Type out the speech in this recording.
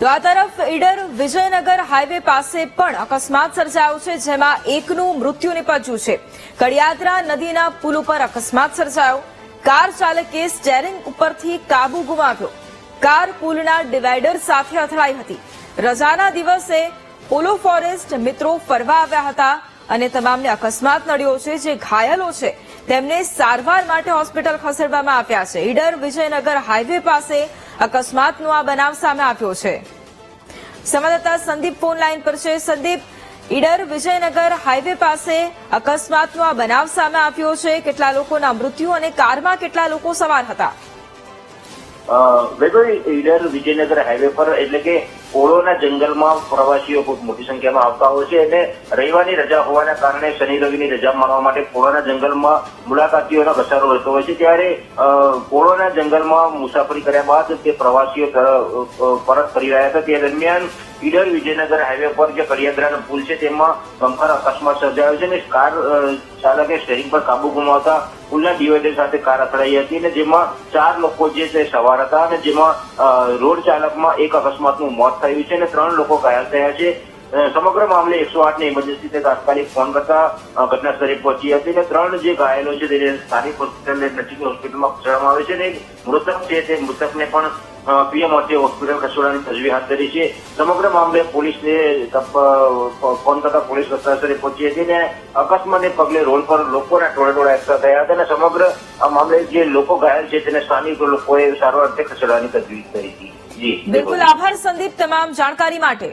તો આ તરફ ઈડર વિજયનગર હાઈવે પાસે પણ અકસ્માત સર્જાયો છે, જેમાં એકનું મૃત્યુ નિપજ્યું છે. કડિયાદરા નદીના પુલ ઉપર અકસ્માત સર્જાયો. કાર ચાલકે સ્ટેરિંગ ઉપરથી કાબુ ગુમાવ્યો. કાર પુલના ડિવાઈડર સાથે અથડાઈ હતી. રજાના દિવસે પોલો ફોરેસ્ટ મિત્રો ફરવા આવ્યા હતા અને તમામને અકસ્માત નડ્યો છે, જે ઘાયલો છે, તેમને સારવાર માટે હોસ્પિટલ ખસેડવામાં આવ્યા છે. ઈડર વિજયનગર હાઈવે પાસે અકસ્માતનો આ બનાવ સામે આવ્યો છે. સંવાદદાતા સંદીપ ફોન લાઈન પર છે. સંદીપ, ઈડર વિજયનગર હાઈવે પાસે અકસ્માતનો આ બનાવ સામે આવ્યો છે. કેટલા લોકોના મૃત્યુ અને કારમાં કેટલા લોકો સવાર હતા? વિજયનગર હાઈવે પર એટલે કે પોળોના જંગલમાં પ્રવાસીઓ ખૂબ મોટી સંખ્યામાં આવતા હોય છે અને રવિવારની રજા હોવાના કારણે શનિ રવિની રજા માણવા માટે પોળોના જંગલમાં મુલાકાતીઓનો ઘસારો રહેતો હોય છે. ત્યારે અ, જંગલમાં મુસાફરી કર્યા બાદ તે પ્રવાસીઓ પરત ફરી રહ્યા હતા. તે દરમિયાન ઈડર વિજયનગર હાઈવે પર જે કડિયાદરાનો પુલ છે, તેમાં બંકર અકસ્માત સર્જાયો છે અને કાર ચાલકે સ્ટેરિંગ પર કાબુ ગુમાવતા પુલના ડિવાઈડર સાથે કાર અથડાઈ હતી અને જેમાં ચાર લોકો જે છે, સવાર હતા અને જેમાં રોડ ચાલકમાં એક અકસ્માતનું મોત થયું છે અને ત્રણ લોકો ઘાયલ થયા છે. સમગ્ર મામલે એકસો આઠની ઇમરજન્સી તાત્કાલિક ફોન કરતા ઘટના સ્થળે પહોંચી હતી અને ત્રણ જે ઘાયલો છે, તેને સ્થાનિક હોસ્પિટલ નજીકની હોસ્પિટલમાં ખસેડવામાં આવે છે અને મૃતક છે તે મૃતકને પણ પીએમ અર્થે હોસ્પિટલ ખસેડવાની તજવીજ હાથ ધરી છે સમગ્ર મામલે પોલીસને ફોન કરતા પોલીસ ઘટનાસ્થળે પહોંચી હતી અને અકસ્માતને પગલે રોડ પર લોકોના ટોળે ટોળા એકઠા થયા હતા અને સમગ્ર આ મામલે જે લોકો ઘાયલ છે તેને સ્થાનિક લોકોએ સારવાર અર્થે ખસેડવાની તજવીજ કરી હતી જી બિલકુલ આભાર સંદીપ તમામ જાણકારી માટે.